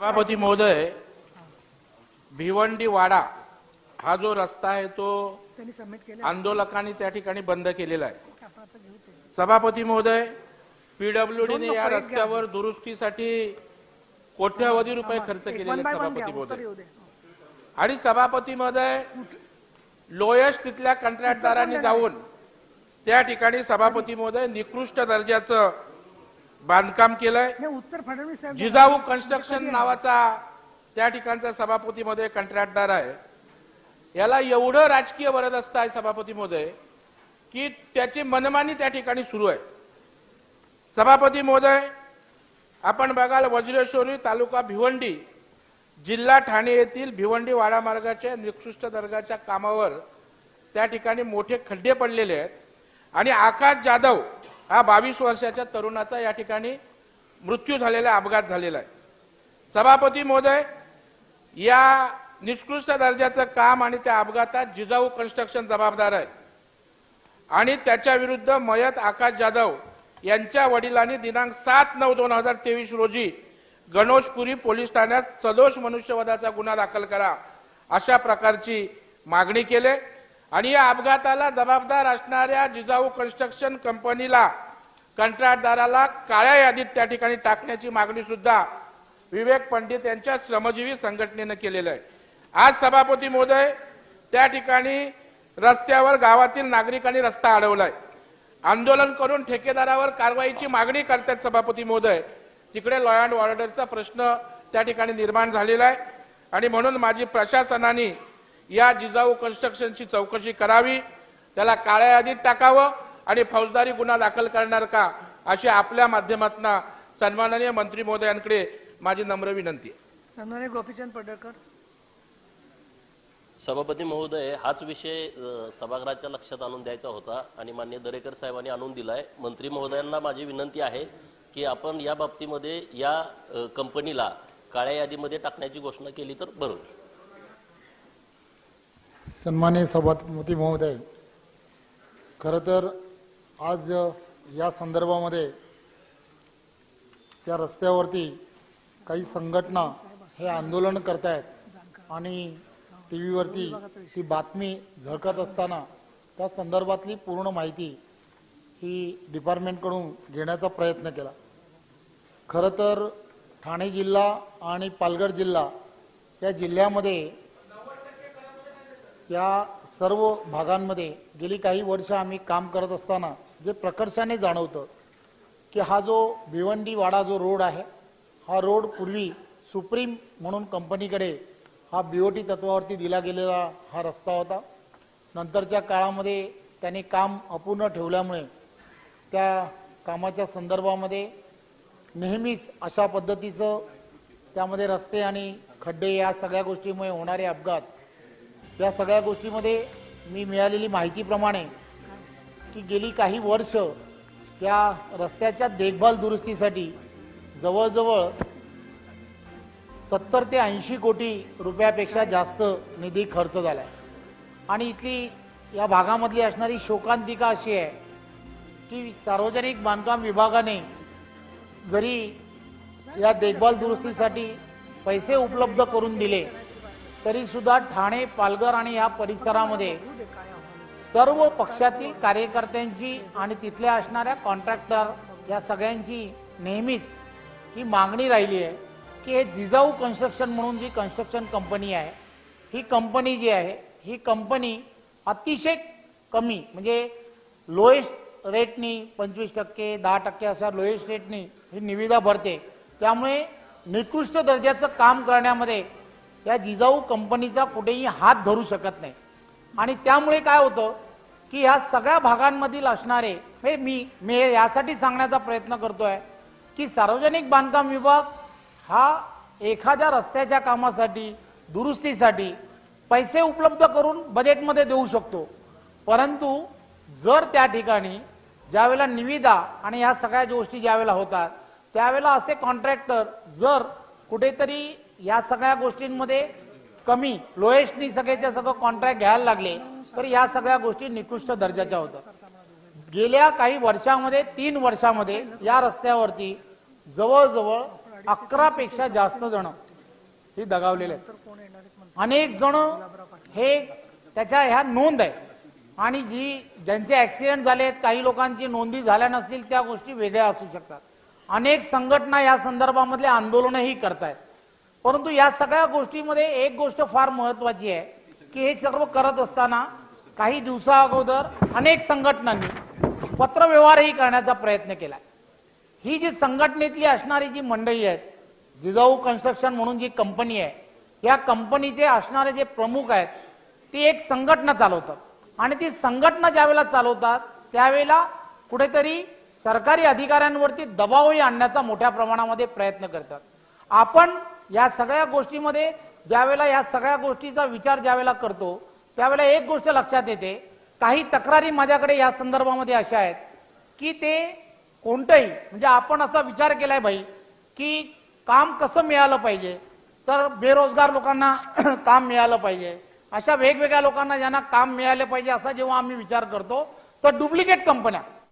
सभापती महोदय भिवंडी वाडा हा जो रस्ता आहे तो आंदोलकांनी त्या ठिकाणी बंद केलेला आहे. सभापती महोदय पीडब्ल्यूडीने या. रस्त्यावर दुरुस्तीसाठी कोट्यवधी रुपये खर्च केलेले सभापती महोदय. आणि सभापती महोदय लोएस्ट तिथल्या कंत्राटदारांनी जाऊन त्या ठिकाणी सभापती महोदय निकृष्ट दर्जाचं बांधकाम केलंय. नाही उत्तर फडणवीस साहेब जिजाऊ कन्स्ट्रक्शन नावाचा त्या ठिकाणचा सभापती महोदय कंत्राटदार आहे. याला एवढं राजकीय वरदस्त आहे सभापती महोदय की त्याची मनमानी त्या ठिकाणी सुरू आहे. सभापती महोदय आपण बघाल वज्रेश्वरी तालुका भिवंडी जिल्हा ठाणे येथील भिवंडी वाडा मार्गाच्या निकृष्ट दर्गाच्या कामावर त्या ठिकाणी मोठे खड्डे पडलेले आहेत. आणि आकाश जाधव हा बावीस वर्षाच्या तरुणाचा या ठिकाणी मृत्यू झालेला अपघात झालेला आहे. सभापती महोदय या निष्कृष्ट दर्जाचं काम आणि त्या अपघातात जिजाऊ कन्स्ट्रक्शन जबाबदार आहे आणि त्याच्या विरुद्ध मयत आकाश जाधव यांच्या वडिलांनी दिनांक सात नऊ दोन हजार तेवीस रोजी गणोशपुरी पोलीस ठाण्यात सदोष मनुष्यवधाचा गुन्हा दाखल करा अशा प्रकारची मागणी केली. आणि या अपघाताला जबाबदार असणाऱ्या जिजाऊ कन्स्ट्रक्शन कंपनीला कंत्राटदाराला काळ्या यादीत त्या ठिकाणी टाकण्याची मागणी सुद्धा विवेक पंडित यांच्या श्रमजीवी संघटनेनं केलेलं आहे. आज सभापती महोदय त्या ठिकाणी रस्त्यावर गावातील नागरिकांनी रस्ता अडवलाय. आंदोलन करून ठेकेदारावर कारवाईची मागणी करतात सभापती महोदय. तिकडे लॉ अँड ऑर्डरचा प्रश्न त्या ठिकाणी निर्माण झालेला आहे. आणि म्हणून माझी प्रशासनाने या जिजाऊ कन्स्ट्रक्शनची चौकशी करावी त्याला काळ्या यादीत टाकावं आणि फौजदारी गुन्हा दाखल करणार का अशी आपल्या माध्यमातून सन्माननीय मंत्री महोदयांकडे माझी नम्र विनंती आहे. सन्मान्य गोपीचंद पडळकर. सभापती महोदय हाच विषय सभागृहाच्या लक्षात आणून द्यायचा होता आणि मान्य दरेकर साहेबांनी आणून दिलाय. मंत्री महोदयांना माझी विनंती आहे की आपण या बाबतीमध्ये या कंपनीला काळ्या यादीमध्ये टाकण्याची घोषणा केली तर बरं होईल. सन्मान्य सभापती महोदय खरं तर आज या संदर्भामध्ये त्या रस्त्यावरती काही संघटना हे आंदोलन करत आहेत आणि टी व्हीवरती ती बातमी झळकत असताना त्या संदर्भातली पूर्ण माहिती ही डिपार्टमेंटकडून घेण्याचा प्रयत्न केला. खरं तर ठाणे जिल्हा आणि पालघर जिल्हा या जिल्ह्यामध्ये या सर्व भागांमध्ये गेली काही वर्ष आम्ही काम करत असताना जे प्रकर्षाने जाणवतं की हा जो भिवंडी वाडा जो रोड आहे हा रोड पूर्वी सुप्रीम म्हणून कंपनीकडे हा बीओटी तत्वावरती दिला गेलेला हा रस्ता होता. नंतरच्या काळामध्ये त्यांनी काम अपूर्ण ठेवल्यामुळे त्या कामाच्या संदर्भामध्ये नेहमीच अशा पद्धतीचं त्यामध्ये रस्ते आणि खड्डे या सगळ्या गोष्टीमुळे होणारे अपघात या सगळ्या गोष्टीमध्ये मी मिळालेली माहितीप्रमाणे की गेली काही वर्ष या रस्त्याच्या देखभाल दुरुस्तीसाठी जवळजवळ सत्तर ते ऐंशी कोटी रुपयापेक्षा जास्त निधी खर्च झाला आहे आणि इथली या भागामधली असणारी शोकांतिका अशी आहे की सार्वजनिक बांधकाम विभागाने जरी या देखभाल दुरुस्तीसाठी पैसे उपलब्ध करून दिले तरी सुद्धा ठाणे पालघर आणि या परिसरामध्ये सर्व पक्षातील कार्यकर्त्यांची आणि तिथल्या असणाऱ्या कॉन्ट्रॅक्टर या सगळ्यांची नेहमीच ही मागणी राहिली आहे की हे जिजाऊ कन्स्ट्रक्शन म्हणून जी कन्स्ट्रक्शन कंपनी आहे ही कंपनी जी आहे ही कंपनी अतिशय कमी म्हणजे लोएस्ट रेटनी पंचवीस टक्के दहा टक्के अशा लोएस्ट रेटनी ही निविदा भरते. त्यामुळे निकृष्ट दर्जाचं काम करण्यामध्ये या जिजाऊ कंपनीचा कुठेही हात धरू शकत नाही. आणि त्यामुळे काय होतं की ह्या सगळ्या भागांमधील असणारे हे मी मी यासाठी सांगण्याचा प्रयत्न करतोय की सार्वजनिक बांधकाम विभाग हा एखाद्या रस्त्याच्या कामासाठी दुरुस्तीसाठी पैसे उपलब्ध करून बजेटमध्ये देऊ शकतो. परंतु जर त्या ठिकाणी ज्यावेळेला निविदा आणि ह्या सगळ्या गोष्टी ज्यावेळेला होतात त्यावेळेला असे कॉन्ट्रॅक्टर जर कुठेतरी या सगळ्या गोष्टींमध्ये कमी. लोएस्टनी सगळ्याच्या सगळं कॉन्ट्रॅक्ट घ्यायला लागले तर या सगळ्या गोष्टी निकृष्ट दर्जाच्या होतात गेल्या काही वर्षामध्ये तीन वर्षामध्ये या रस्त्यावरती जवळजवळ अकरा पेक्षा जास्त जण ही दगावलेले आहेत. अनेक जण हे त्याच्या ह्या नोंद आहे. आणि जी ज्यांचे ऍक्सिडेंट झाले आहेत काही लोकांची नोंदी झाल्या नसतील त्या गोष्टी वेगळ्या असू शकतात. अनेक संघटना या संदर्भामधले आंदोलनही करतायत. परंतु या सगळ्या गोष्टीमध्ये एक गोष्ट फार महत्वाची आहे की हे सर्व करत असताना काही दिवसा अगोदर अनेक संघटनांनी पत्रव्यवहारही करण्याचा प्रयत्न केला. ही जी संघटनेतली असणारी जी मंडळी आहेत जिजाऊ कन्स्ट्रक्शन म्हणून जी कंपनी आहे या कंपनीचे असणारे जे प्रमुख आहेत ती एक संघटना चालवतात. आणि ती संघटना ज्यावेळेला चालवतात त्यावेळेला कुठेतरी सरकारी अधिकाऱ्यांवरती दबावही आणण्याचा मोठ्या प्रमाणामध्ये प्रयत्न करतात. आपण या सगळ्या गोष्टीमध्ये ज्यावेळेला या सगळ्या गोष्टीचा विचार ज्यावेळेला करतो त्यावेळेला एक गोष्ट लक्षात येते. काही तक्रारी माझ्याकडे या संदर्भामध्ये अशा आहेत की ते कोणतंही म्हणजे आपण असा विचार केलाय भाई की काम कसं मिळालं पाहिजे तर बेरोजगार लोकांना काम मिळालं पाहिजे. अशा वेगवेगळ्या लोकांना ज्यांना काम मिळालं पाहिजे असा जेव्हा आम्ही विचार करतो तर डुप्लिकेट कंपन्या